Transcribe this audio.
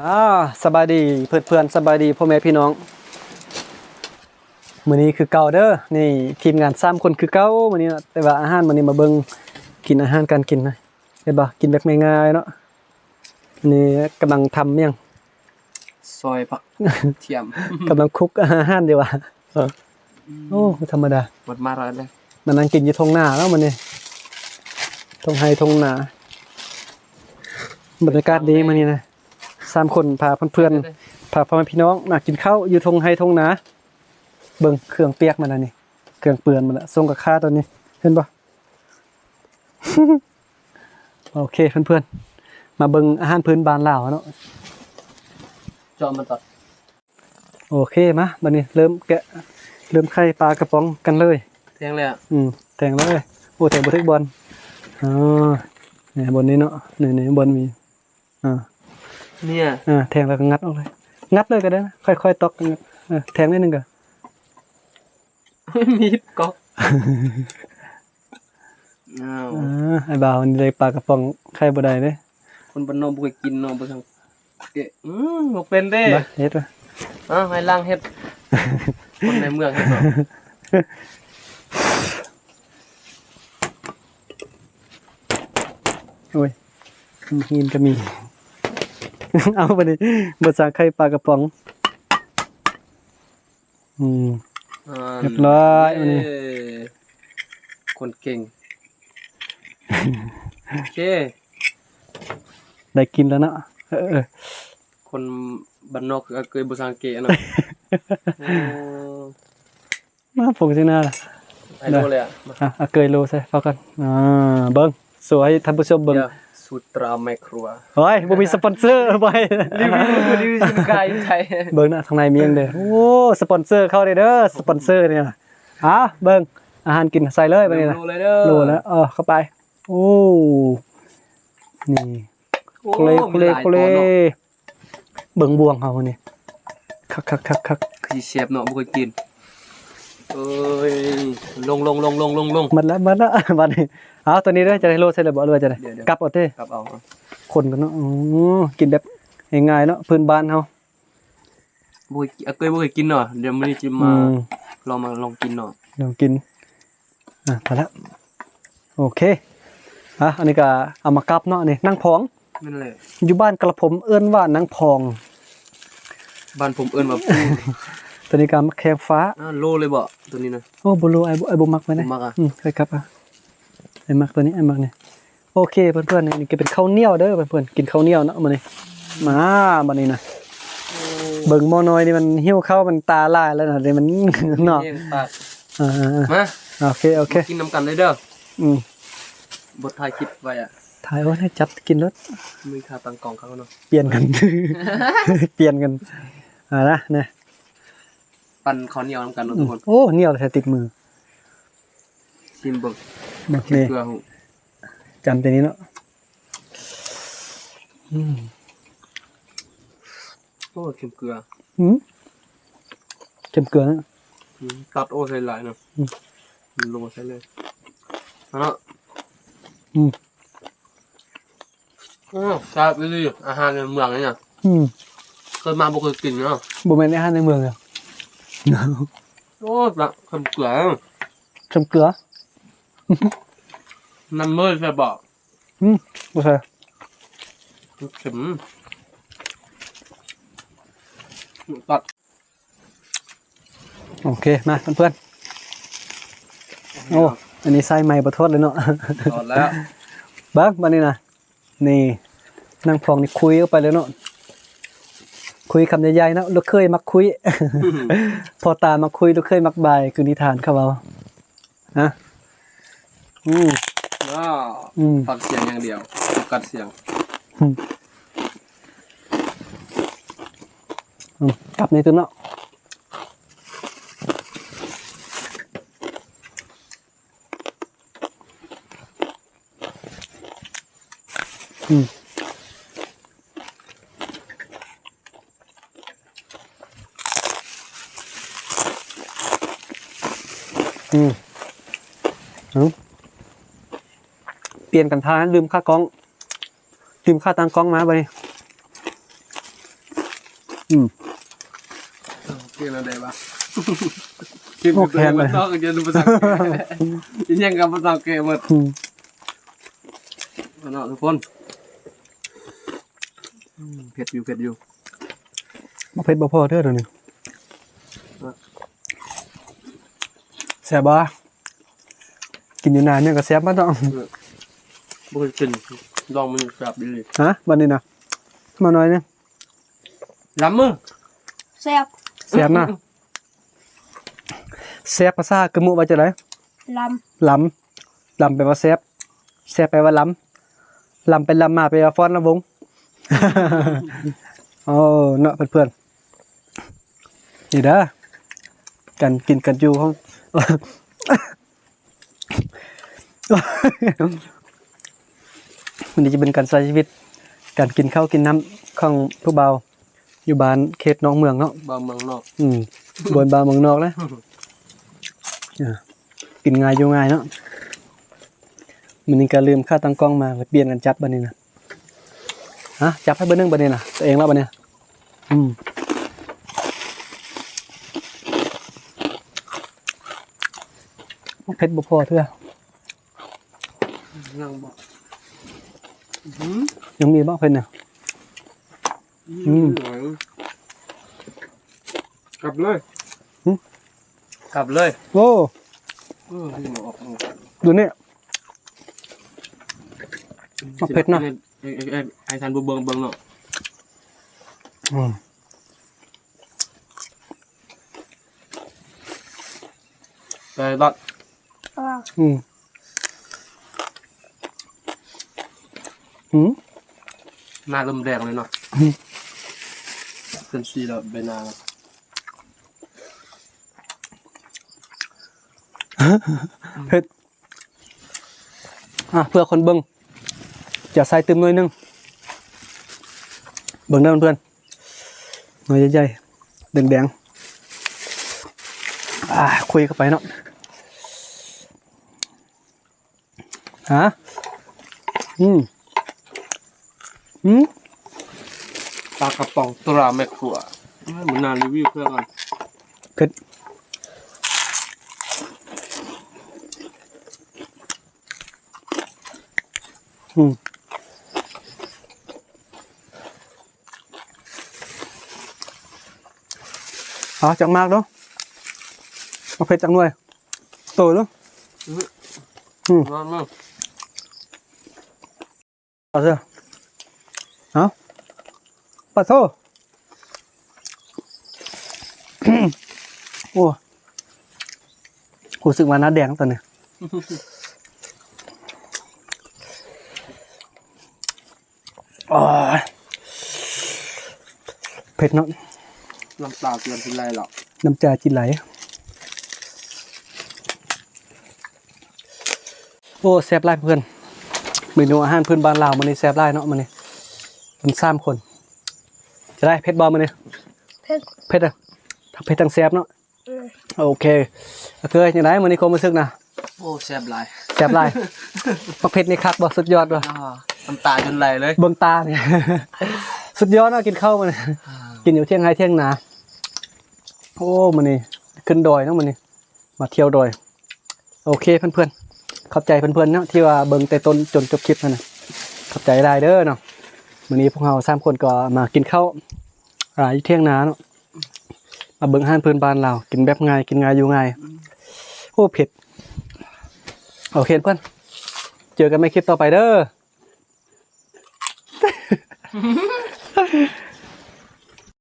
อ่าสบายดีเพื่อนเพื่อนๆสบายดีพ่อแม่พี่น้องมื้อนี้คือเก่าเด้อนี่ทีมงานสามคนคือเก่ามื้อนี้เนาะแต่ว่าอาหารมื้อนี้มาเบิ่งกินอาหารการกินนะเห็นบ่กินแบบง่ายๆเนาะนี่กำลังทำเมี่ยงซอยผักเทียมกำลังคุกอาหารดีว่าเออโอ้บ่ธรรมดาหมดมาแล้วเลยมานั่งกินอยู่ทงหน้าแล้วมื้อนี้ทงไฮทงนาบรรยากาศดีมื้อนี้นะ สามคนพาเพื่อนๆพาพ่อแม่พี่น้องมากินข้าวอยู่ทงไฮทงนาเบิ่งเครื่องเปียกมันน่ะนี่เครื่องเปื้อนมันละส่งกับข้าตัวนี้ เห็นปะโอเคเพื่อนๆมาเบิ่งอาหารพื้นบ้านลาวเนาะจอมมันตัดโอเคมาบัดนี้เริ่มแกะเริ่มไข่ปลากระป๋องกันเลยแทงเลยอะอืมแทงเลยโอ้แทงบ่ถึกบอลอ๋อเนี่ยบนนี้เนาะนี่ๆบนมีอ่า เนี่ยอ่าแทงแล้วก็งัดออกเลย งัดเลยก็ได้นะค่อยๆตอกงัดเออแทงนิดนึงก็มีดก๊อกอ้าวอ่าไอ้บ่าวนี่ได้ปลากระป๋องไข่บ่ได้เด้คนบ้านนอกบ่เคยกินเนาะบ่ทางเอ๊ะอืมบ่เป็นเด้บ่เฮ็ดบ่อ้าวให้ล้างเฮ็ดคนในเมืองเฮ็ดเนาะโอ้ยหินก็มี เอาไปดิบ่สั่งไข่ปลากระป๋อง อืมอ่าเรียบร้อยวันนี้เย้คนเก่ง โอเค ได้กินแล้วเนาะเออเออคนบ้านนอกก็เคยบ่สังเกตเนาะโอ้มาผมสิหน้าล่ะไอ้โลเลยอะมาอะเอาเกยโลใส่ฟักกันอ่าเบิ่งสวยท่านผู้ชมเบิ่งเดี๋ยว สูตราแม่ครัวโอ้ยบ่มีสปอนเซอร์บ่รีวิวรีวิวสินค้าอยู่ไทยเบิ่งนะทางในมีหยังเด้อโอ้สปอนเซอร์เข้าได้เด้อสปอนเซอร์เนี่ยอะเบิ่งอาหารกินใส่เลยไปนี่นะรู้เลยเด้อโลแล้วเออเข้าไปโอ้นี่โอ้โคเลโคเลมีหาโคเลตัวนาะเบิ่งบวงเขานี่คักคักคักคักคือเชฟเนาะบ่เคยกิน เอ้ยลงลงลงลงลงลงหมันแล้วหมันแล้วบัดนี้เอาตัวนี้เด้อจะได้โลใส่เลยบ่หรือว่าจะได้เดี๋ยวเดี๋ยวกลับเอาเต้ครับเอาเอาคนกันเนาะอ๋อกินแบบง่ายๆเนาะพื้นบ้านเฮาบ่เคยกินเคยบ่เคยกินเนาะเดี๋ยวมื้อนี้จะอืมามลองมาลองกินเนาะเดี๋ยวกิน อะพอแล้วโอเค อะ อันนี้ก็เอามากลับเนาะนี่นั่งพอง นั่นแหละอยู่บ้านกระผมเอิ้นว่านั่งพอง บ้านผมเอิ้นว่าปู ตัวนี้ก็มะแขงฟ้าอ่าโลเลยบ่ตัวนี้นะโอ้บ่รู้ไอ้บ่ไอ้บ่มักไว้บ่นะมักอะอืมใช่ครับอะไอ้มักตัวนี้ไอ้มักเนี่ยโอเคเพื่อนๆนี่ก็เป็นข้าวเหนียวเด้อเพื่อนๆกินข้าวเหนียวเนาะมื้อนี้มาบัดนี้นะเบิ่งหม้อน้อยนี่มันหิ้วข้าวมันตาลายแล้วนะเดี๋ยวมันเนาะเองปากอ่ามาๆโอเคโอเคมากินน้ำกันเลยเด้ออืมบทถ่ายคลิปไว้อะถ่ายโอ้ให้จับกินรถมีค่าตังกล่องเขาเนาะเปลี่ยนกันเปลี่ยนกันอ่านะเนี่ย ปั่นข้าวเหนียวน้ำกันเนาะทุกคนโอ้เหนียวเลยติดมือชิมเบิ่งบักชิมนี่เกลือหูจำตัวนี้เนาะอืมโอ้ชิมเกลืออืมเค็มเกลือนะอืมตัดโอ้ใส่หลายเนาะอืมลงมาใส่เลยเอาเนาะอืมโอ้ทราบไปเลยอาหารในเมืองเนี่ยอืมเคยมาบ่เคยกินเนาะบ่แม่นอาหารในเมืองเลย โอ้ละคำเกลือเค็มเกลือ น้ำเมื่อยใส่บ่อืมบ่ใช่เข็มตัดโอเค มาเพื่อนๆโอ้ อันนี้ใส่ไม้ประทดเลยเนาะตอดแล้วเบิ้งมานี่นะนี่ นั่งพองนี่คุยเข้าไปเลยเนาะ คุยคำใหญ่ๆเนาะลูกเคยมักคุย พอตามาคุยลูกเคยมักบาย คือนิทานเขาเอาฮะอืมว้าวอืมฟังเสียงอย่างเดียวกัดเสียงอืมกลับในตัวเนาะอืม อืมเอาเปลี่ยนกันทานลืมค่ากล้อง ลืมค่าตังกล้องมาไปอืมเก่งอะไรบ้างโอเคเลยต้องเรียนภาษาเกย์ยังกับภาษาเกย์หมดอืมเนาะทุกคนอืมเผ็ดอยู่เผ็ดอยู่บ่เผ็ดบ่พอเด้อเดี๋ยวนี้ ซ่บบ่กินอยู่นานเนี่ยก็แซ่บมาต้องบ่เคยกินลองมันกลับดีเลยฮะบัดนี้นะมาหน่อยเนี่ยล้ำมือแซ่บแซ่บนะแซ่บภาษากะมุว่าจะไดลล้ำล้ำแปลว่าแซ่บแซ่บแปลว่าล้ำล้ำเป็นล้ำมาแปลว่าฟ้อนละวงโอ้เนาะเพื่อนๆนี่เด้อ กันกินกันอยู่ห้องวันนี้จะเป็นการใช้ชีวิต การกินข้าวกินน้ำของผู้เบาอยู่บ้านเขตหน้องเมืองเนาะบางเมืองนอก อืมบนบานเมืองนอกนะอ่ากินง่ายอยู่ง่ายเนาะมันนี่ก็ลืมค่าตั้งกล้องมาเลยเปลี่ยนกันจับบันนี้นะฮะจับให้เบอร์หนึ่งบันนี้นะตัวเองแล้วบันนี้อืม เพชรบุพอเถอะนั่งบอกอืมยังมีบ้างเพชรเนี่ยอืมกลับเลยหึกลับเลยโอ้เออที่หนูออกดูเนี่ยเอาเผ็ดหน่อยไอ้ไอ้ไอ้ไอ้ทันบุเบิงเบิงเนาะอืมไปตัดำอ่า อืมอืมหน้าเริ่มแดงเลยเนาะอืมเป็นสีแล้วใบหน้าแล้วเพชรอะเพื่อคนเบิ้งจะใส่ตึมหน่อยหนึง เบิ้งได้อเพื่อนๆหน่อยใหญ่ๆแดงๆอ่าคุยเข้าไปเนาะ ฮะอืมอืมปลากระป๋องตราแม่ครัวเหมือนนานรีวิวเพื่อนกันเผ็ดอืมเอาจังมากเนาะเอาเผ็ดจังหน่วยโตเนาะมามา เอาเถอะเอาปะโทโอ้รู้สึกว่าหน้าแดงตอนเนี้ยโอ้ยเผ็ดเนาะน้ำตาเตือนเป็นไรหรอกน้ำจาจินไหล โอ้แซ่บไล่เพื่อน เมนูอาหารพื้นบ้านลาวมันนี่แซ่บไล่เนาะมันนี่มันสามคน จะได้เผ็ดบอมันนี่เผ็ดเผ็ดอะถ้าเผ็ดทั้งแซ่บเนาะอืมโอเคโอเคยังไงมันนี่ความรู้สึกนะโอ้แซ่บหลายแซ่บไล่ปักเผ็ดนี่คักบ่สุดยอดบ่อ่าน้ำตาจนไหลเลยเบิ่งตาเนี่ยสุดยอดเนาะกินข้าวมันยกินอยู่เที่ยงไฮเที่ยงนาโอ้มันนี่ขึ้นดอยเนาะมันนี่มาเที่ยวดอย โอเคเพื่อนๆ ขอบใจเพื่อนๆเนาะที่ว่าเบิ่งแต่ต้นจนจบคลิปนั่นนะขอบใจได้เด้อเนาะวันนี้พวกเราสามคนก็มากินข้าวอ่ายู่เที่ยงนาเนาะมาเบิ่งอาหารพื้นบ้านเรากินแบบง่ายกินง่ายอยู่ง่ายโอ้เผ็ดโอเคเพื่อนเจอกันไม่คลิปต่อไปเด้อ